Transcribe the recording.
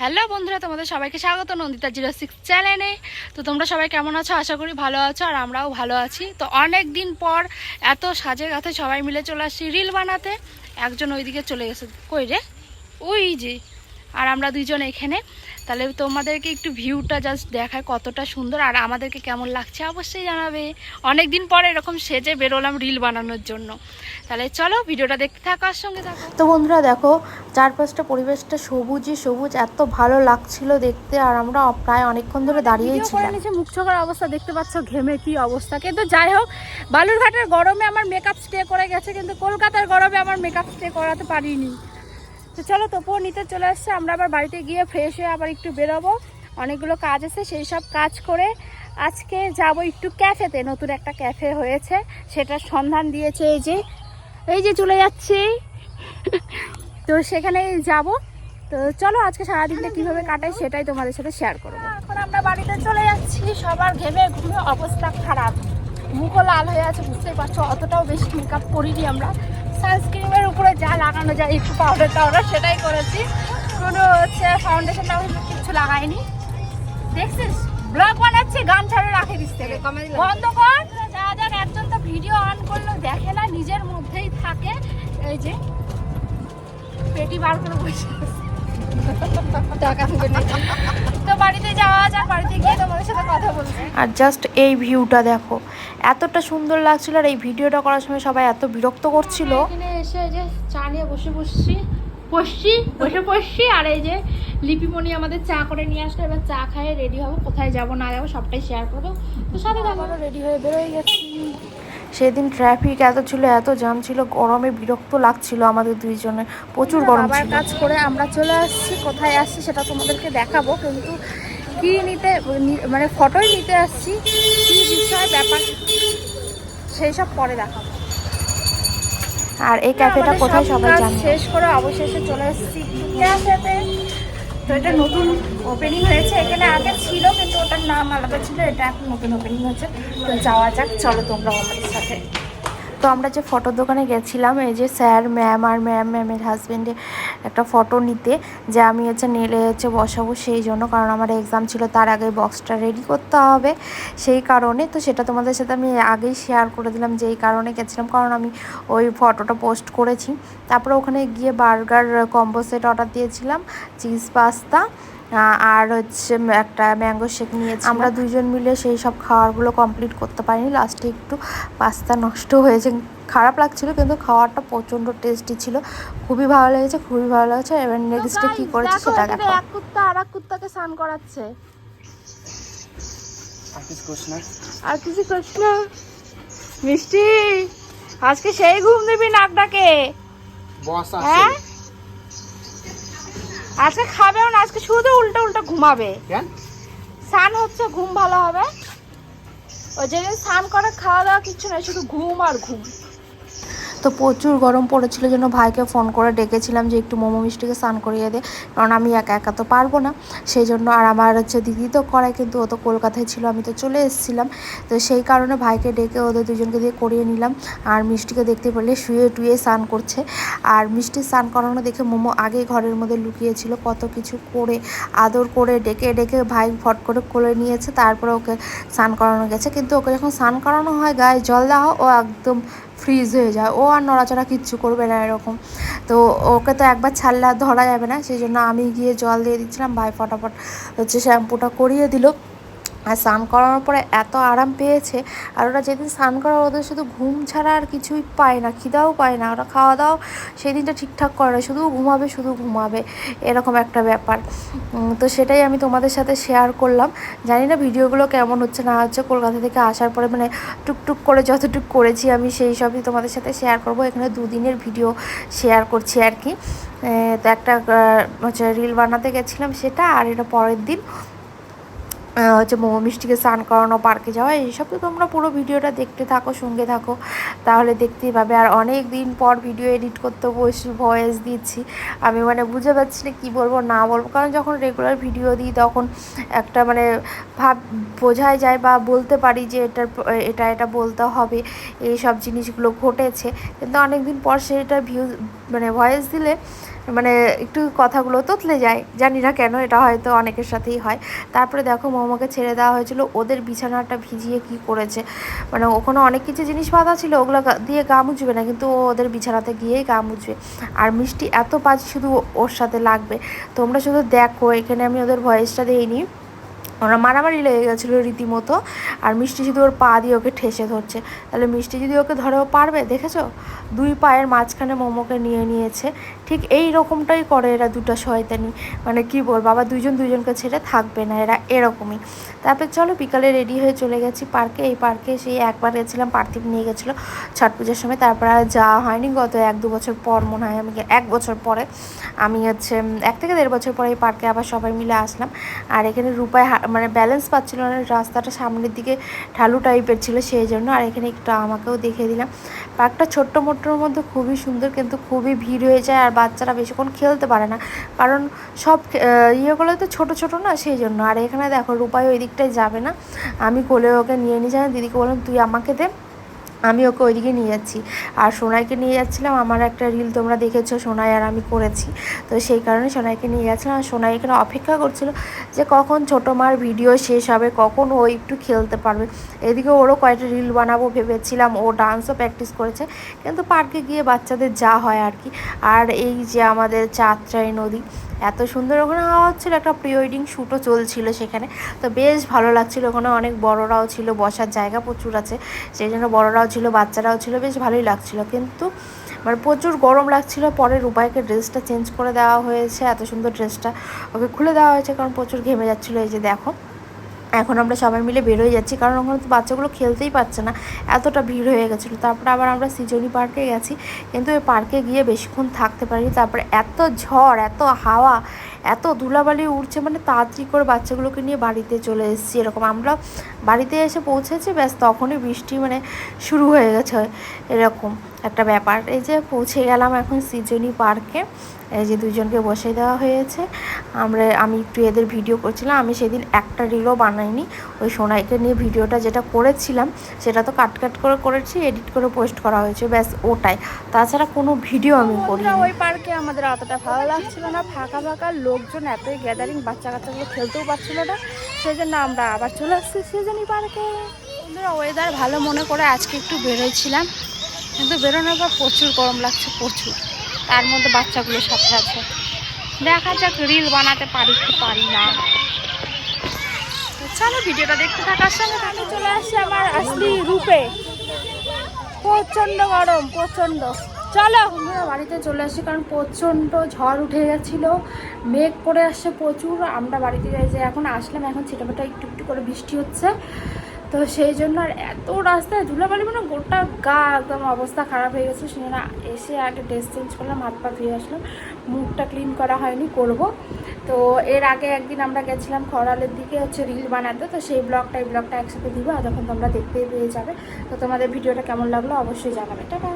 Hello বন্ধুরা, তোমাদের সবাইকে স্বাগত নন্দিতা জিরো সিক্স চ্যানেলে। তো তোমরা সবাই কেমন আছো? আশা করি ভালো আছো আর আমরাও ভালো আছি। তো অনেক দিন পর এত সাজে গাথে সবাই মিলে চলে আসছি রিল বানাতে। একজন ওইদিকে চলে গেছে। কই রে? ওই যে আর আমরা দুইজন এখানে তাহলে তোমাদেরকে একটু ভিউটা জাস্ট দেখায় কতটা সুন্দর আর আমাদেরকে কেমন লাগছে অবশ্যই জানাবে। অনেক দিন পরে এরকম সেজে বেরোলাম রিল বানানোর জন্য। তাহলে চলো ভিডিওটা দেখতে থাকো আর সঙ্গে থাকো। তো বন্ধুরা দেখো চারপাশটা পরিবেশটা সবুজই সবুজ এত ভালো লাগছিল দেখতে আর আমরা প্রায় অনেকক্ষণ ধরে দাঁড়িয়েই ভিডিও ছিলাম। নিচে মুখ চোখার অবস্থা দেখতে পাচ্ছ ঘেমে কি অবস্থা। কিন্তু যাই হোক বালুরঘাটের গরমে আমার মেকআপ স্টে করে গেছে কিন্তু কলকাতার গরমে আমার মেকআপ স্টে করাতে পারিনি। তো চলো তবুও নিতে চলে আসছে। আমরা আবার বাড়িতে গিয়ে ফ্রেশ হয়ে আবার একটু বেরোবো। অনেকগুলো কাজ আছে, সেই সব কাজ করে আজকে যাব একটু ক্যাফেতে নতুন একটা ক্যাফে হয়েছে, সেটার সন্ধান দিয়েছে এই যে এই যে চলে যাচ্ছি। তো সেখানে যাব। তো চলো আজকে সারাদিনটা কীভাবে কাটাই সেটাই তোমাদের সাথে শেয়ার করব। এখন আমরা বাড়িতে চলে যাচ্ছি, সবার ঘেমে ঘুমে অবস্থা খারাপ। মুখও লাল হয়ে আছে, বুঝতেই পারছ, অতটাও বেশি মেকআপ করিনি আমরা। সানস্ক্রিনের উপরে যা লাগানো যায় একটু পাউডার টাউডার সেটাই করেছি। কোনো হচ্ছে ফাউন্ডেশন টাউন্ডেশন কিছু লাগাইনি। দেখছিস? ব্লগ বানাচ্ছি গান ছাড়ে রাখে দিস থেকে। বন্ধ কর। যা যাক একজন তো ভিডিও অন করল দেখে না নিজের মধ্যেই থাকে। এই যে পেটি বার করে বসে আছে। টাকা। তো বাড়িতে যাওয়া যাক বাড়িতে গিয়ে তোমাদের সাথে কথা বলছি। আর জাস্ট এই ভিউটা দেখো। এতটা সুন্দর লাগছিল আর এই ভিডিওটা করার সময় সবাই এত বিরক্ত করছিল। এখানে এসে যে চা নিয়ে বসে বসছি বসছি বসে বসছি আর এই যে লিপিমণি আমাদের চা করে নিয়ে আসলো। এবার চা খাইয়ে রেডি হব কোথায় যাব না যাব সবটাই শেয়ার করব। তো সাথে রেডি হয়ে বেরোয় গেছি। সেদিন ট্রাফিক এত ছিল এত জ্যাম ছিল গরমে বিরক্ত লাগছিল আমাদের দুইজনের প্রচুর গরম ছিল। কাজ করে আমরা চলে আসছি কোথায় আসছি সেটা তোমাদেরকে দেখাবো কিন্তু কি নিতে মানে ফটোই নিতে আসছি কি বিষয় ব্যাপার সেই সব পরে দেখাবো। আর এই ক্যাফেটা কোথায় সবাই জানে? শেষ করে অবশেষে চলে এসেছি। ক্যাফেতে তো এটা নতুন ওপেনিং হয়েছে। এখানে আগে ছিল, কিন্তু ওটার নাম আলাদা ছিল, এটা এখন নতুন ওপেনিং হয়েছে তো যাওয়া যাক, চলো তোমরা আমাদের সাথে। তো আমরা যে ফটো দোকানে গেছিলাম, এই যে স্যার ম্যাম আর ম্যাম ম্যামের হাজবেন্ডে একটা ফটো নিতে যে আমি হচ্ছে নেলে হচ্ছে বসাবো সেই জন্য, কারণ আমার এক্সাম ছিল তার আগে বক্সটা রেডি করতে হবে সেই কারণে। তো সেটা তোমাদের সাথে আমি আগেই শেয়ার করে দিলাম যে এই কারণে গেছিলাম, কারণ আমি ওই ফটোটা পোস্ট করেছি। তারপরে ওখানে গিয়ে বার্গার কম্বো সেট অর্ডার দিয়েছিলাম চিজ পাস্তা আর হচ্ছে একটা ম্যাঙ্গো শেক নিয়েছি। আমরা দুজন মিলে সেই সব খাবারগুলো কমপ্লিট করতে পারিনি। লাস্টে একটু পাস্তা নষ্ট হয়েছে। খারাপ লাগছিল কিন্তু খাওয়াটা প্রচণ্ড টেস্টি ছিল। খুবই ভালো লেগেছে খুবই ভালো লাগছে। এবার নেক্সটে কী করেছি সেটা দেখো এক কুত্তা আর এক কুত্তাকে স্নান করাচ্ছে। আর কিছু করিস না? মিষ্টি আজকে সেই ঘুম দিবি নাক ডাকে। বস হ্যাঁ? আছে আজকে খাবেও না আজকে শুধু উল্টো উল্টো ঘুমাবে। স্নান হচ্ছে ঘুম ভালো হবে। ওই যেদিন স্নান করে খাওয়া দাওয়া কিচ্ছু নয় শুধু ঘুম আর ঘুম। তো প্রচুর গরম পড়েছিল জন্য ভাইকে ফোন করে ডেকেছিলাম যে একটু মোমো মিষ্টিকে স্নান করিয়ে দে, কারণ আমি একা একা তো পারব না। সেই জন্য আর আমার হচ্ছে দিদি তো করে কিন্তু ও তো কলকাতায় ছিল, আমি তো চলে এসেছিলাম। তো সেই কারণে ভাইকে ডেকে ওদের দুজনকে দিয়ে করিয়ে নিলাম, আর মিষ্টিকে দেখতে পেলে শুয়ে টুয়ে স্নান করছে। আর মিষ্টি স্নান করানো দেখে মোমো আগেই ঘরের মধ্যে লুকিয়েছিল, কত কিছু করে আদর করে ডেকে ডেকে ভাই ফট করে কোলে নিয়েছে, তারপরে ওকে স্নান করানো গেছে। কিন্তু ওকে যখন স্নান করানো হয়, গায়ে জল দেওয়া ও একদম ফ্রিজ হয়ে যায়। ও আর নড়াচড়া কিচ্ছু করবে না এরকম। তো ওকে তো একবার ছাড়লে আর ধরা যাবে না। সেই জন্য আমি গিয়ে জল দিয়ে দিচ্ছিলাম। ভাই ফটাফট হচ্ছে শ্যাম্পুটা করিয়ে দিল। আর স্নান করানোর পরে এত আরাম পেয়েছে আর ওরা যেদিন স্নান করা ওদের শুধু ঘুম ছাড়া আর কিছুই পায় না, খিদাও পায় না। ওরা খাওয়া দাওয়া সেই দিনটা ঠিকঠাক করে না, শুধু ঘুমাবে শুধু ঘুমাবে, এরকম একটা ব্যাপার। তো সেটাই আমি তোমাদের সাথে শেয়ার করলাম। জানি না ভিডিওগুলো কেমন হচ্ছে, না হচ্ছে, কলকাতা থেকে আসার পরে মানে টুকটুক করে যতটুক করেছি আমি সেই সবই তোমাদের সাথে শেয়ার করব। এখানে দুদিনের ভিডিও শেয়ার করছি আর কি। তো একটা হচ্ছে রিল বানাতে গেছিলাম সেটা, আর এটা পরের দিন। হচ্ছে মোমো মিষ্টিকে স্নান করানো, পার্কে যাওয়া, এইসব তো তোমরা পুরো ভিডিওটা দেখতে থাকো, সঙ্গে থাকো। তাহলে দেখতেই পাবে। আর অনেক দিন পর ভিডিও এডিট করতে বসি ভয়েস দিচ্ছি। আমি মানে বুঝে পাচ্ছি না কী বলব, না বলব। কারণ যখন রেগুলার ভিডিও দিই, তখন একটা মানে ভাব বোঝাই যায় বা বলতে পারি যে এটার এটা এটা বলতে হবে এই সব জিনিসগুলো ঘটেছে। কিন্তু অনেক দিন পর সেটা ভিউ মানে ভয়েস দিলে মানে একটু কথাগুলো তোতলে যায়। জানি না কেন, এটা হয়তো অনেকের সাথেই হয়। তারপরে দেখো, মোমোকে ছেড়ে দেওয়া হয়েছিল। ওদের বিছানাটা ভিজিয়ে কি করেছে? মানে ওখানে অনেক কিছু জিনিস বাঁধা ছিল, ওগুলো দিয়ে গা মুছবে না, কিন্তু ও ওদের বিছানাতে গিয়েই গা মুছবে। আর মিষ্টি এত পাঁচ শুধু ওর সাথে লাগবে। তোমরা শুধু দেখো, এখানে আমি ওদের ভয়েসটা দিইনি। ওরা মারামারি লেগে গেছিল রীতিমতো, আর মিষ্টি শুধু ওর পা দিয়ে ওকে ঠেসে ধরছে। তাহলে মিষ্টি যদি ওকে ধরেও পারবে? দেখেছ? দুই পায়ের মাঝখানে মোমোকে নিয়ে নিয়েছে। ঠিক এই রকমটাই করে এরা দুটো শয়তানি। মানে কি বল বাবা দুজন দুজনকে ছেড়ে থাকবে না এরা এরকমই। তারপর চলো বিকালে রেডি হয়ে চলে গেছি পার্কে। এই পার্কে সেই একবার গেছিলাম, পার্থিব নিয়ে গেছিল ছট পুজোর সময়। তারপর আর যাওয়া হয়নি। গত এক দু বছর পর মনে হয় আমি এক বছর পরে। আমি হচ্ছে, এক থেকে দেড় বছর পরে এই পার্কে আবার সবাই মিলে আসলাম। আর এখানে রূপায় মানে ব্যালেন্স পাচ্ছিল না, রাস্তাটা সামনের দিকে ঢালু টাইপের ছিল সেই জন্য আর এখানে একটু আমাকেও দেখিয়ে দিলাম। পার্কটা ছোট্ট মোটর মধ্যে খুবই সুন্দর, কিন্তু খুবই ভিড় হয়ে যায়, আর বাচ্চারা বেশিক্ষণ খেলতে পারে না। কারণ সব ইয়েগুলো তো ছোট ছোট না সেই জন্য আর এখানে দেখো রূপাই ওই দিকটায় যাবে না। আমি কোলে ওকে নিয়ে নিয়ে যাই, দিদিকে বললাম, তুই আমাকে দে। আমি ওকে ওইদিকে নিয়ে যাচ্ছি। আর সোনাইকে নিয়ে যাচ্ছিলাম, আমার একটা রিল তোমরা দেখেছ, সোনাই আর আমি করেছি। তো সেই কারণে সোনাইকে নিয়ে যাচ্ছিলাম আর সোনাই এখানে অপেক্ষা করছিল যে কখন ছোটো মার ভিডিও শেষ হবে, কখন ও একটু খেলতে পারবে। এদিকে ওরও কয়েকটা রিল বানাবো ভেবেছিলাম, ও ডান্সও প্র্যাকটিস করেছে, কিন্তু পার্কে গিয়ে বাচ্চাদের যা হয় আর কি। আর এই যে আমাদের চাঁদরাই নদী এত সুন্দর। ওখানে হাওয়া হচ্ছিল একটা প্রি ওয়েডিং শ্যুটও চলছিল সেখানে। তো বেশ ভালো লাগছিল। ওখানে অনেক বড়রাও ছিল, বসার জায়গা প্রচুর আছে। সেই জন্য বড়রাও ছিল, বাচ্চারাও ছিল, বেশ ভালোই লাগছিল। কিন্তু মানে প্রচুর গরম লাগছিল। পরে রূপাইকে ড্রেসটা চেঞ্জ করে দেওয়া হয়েছে। এত সুন্দর ড্রেসটা ওকে খুলে দেওয়া হয়েছে কারণ প্রচুর ঘেমে যাচ্ছিল। এই যে দেখো এখন আমরা সবাই মিলে বেরোয় যাচ্ছি, কারণ ওখানে তো বাচ্চাগুলো খেলতেই পারছে না। এতটা ভিড় হয়ে গেছিল। তারপরে আবার আমরা সিজনি পার্কে গেছি, কিন্তু ওই পার্কে গিয়ে বেশিক্ষণ থাকতে পারিনি। তারপরে এত ঝড়, এত হাওয়া এত ধুলাবালি উঠছে মানে তাড়াতাড়ি করে বাচ্চাগুলোকে নিয়ে বাড়িতে চলে এসেছি এরকম। আমরা বাড়িতে এসে পৌঁছেছি ব্যাস তখনই বৃষ্টি মানে শুরু হয়ে গেছে এরকম একটা ব্যাপার। এই যে পৌঁছে গেলাম এখন সিজনি পার্কে এই যে দুজনকে বসে দেওয়া হয়েছে। আমরা আমি একটু এদের ভিডিও করছিলাম আমি সেদিন একটা রিলও বানাইনি। ওই সোনাইকে নিয়ে ভিডিওটা যেটা করেছিলাম সেটা তো কাট কাট করে করেছি এডিট করে পোস্ট করা হয়েছে ব্যাস ওটাই। তাছাড়া কোনো ভিডিও আমি করি ওই পার্কে আমাদের অতটা ভালো লাগছিল না ফাঁকা ফাঁকা লোকজন এতই গ্যাদারিং বাচ্চা কাচ্চাগুলো খেলতেও পারছিল না। সেই জন্য আমরা আবার চলে আসছি সেজনই পার্কে। বন্ধুরা ওয়েদার ভালো মনে করে আজকে একটু বেরোচ্ছিলাম কিন্তু বেরোনোর পর প্রচুর গরম লাগছে প্রচুর। তার মধ্যে বাচ্চাগুলো সাথে আছে। দেখা যাক রিল বানাতে পারি কি পারি না। চলো ভিডিওটা দেখতে থাকার সঙ্গে আমি চলে আসছি আমার আসলি রূপে। প্রচণ্ড গরম প্রচণ্ড চলো। আমরা বাড়িতে চলে আসি কারণ প্রচণ্ড ঝড় উঠে গেছিল। মেঘ করে আসছে প্রচুর, আমরা বাড়িতে যাই যে এখন আসলাম, এখন ছিটাফাটা একটু একটু করে বৃষ্টি হচ্ছে। তো সেই জন্য আর এত রাস্তায় ধুলাবালি মানে গোটা গা একদম অবস্থা খারাপ হয়ে গেছে। সেই জন্য এসে আগে ড্রেস চেঞ্জ করলাম, হাত পা ধুয়ে আসলাম। মুখটা ক্লিন করা হয়নি, করব। তো এর আগে একদিন আমরা গেছিলাম খরালের দিকে হচ্ছে রিল বানাতে, তো সেই ব্লগটা, এই ব্লগটা একসাথে দিব, আর যখন তোমরা দেখতেই পেয়ে যাবে। তো তোমাদের ভিডিওটা কেমন লাগল অবশ্যই জানাবে। টাটা।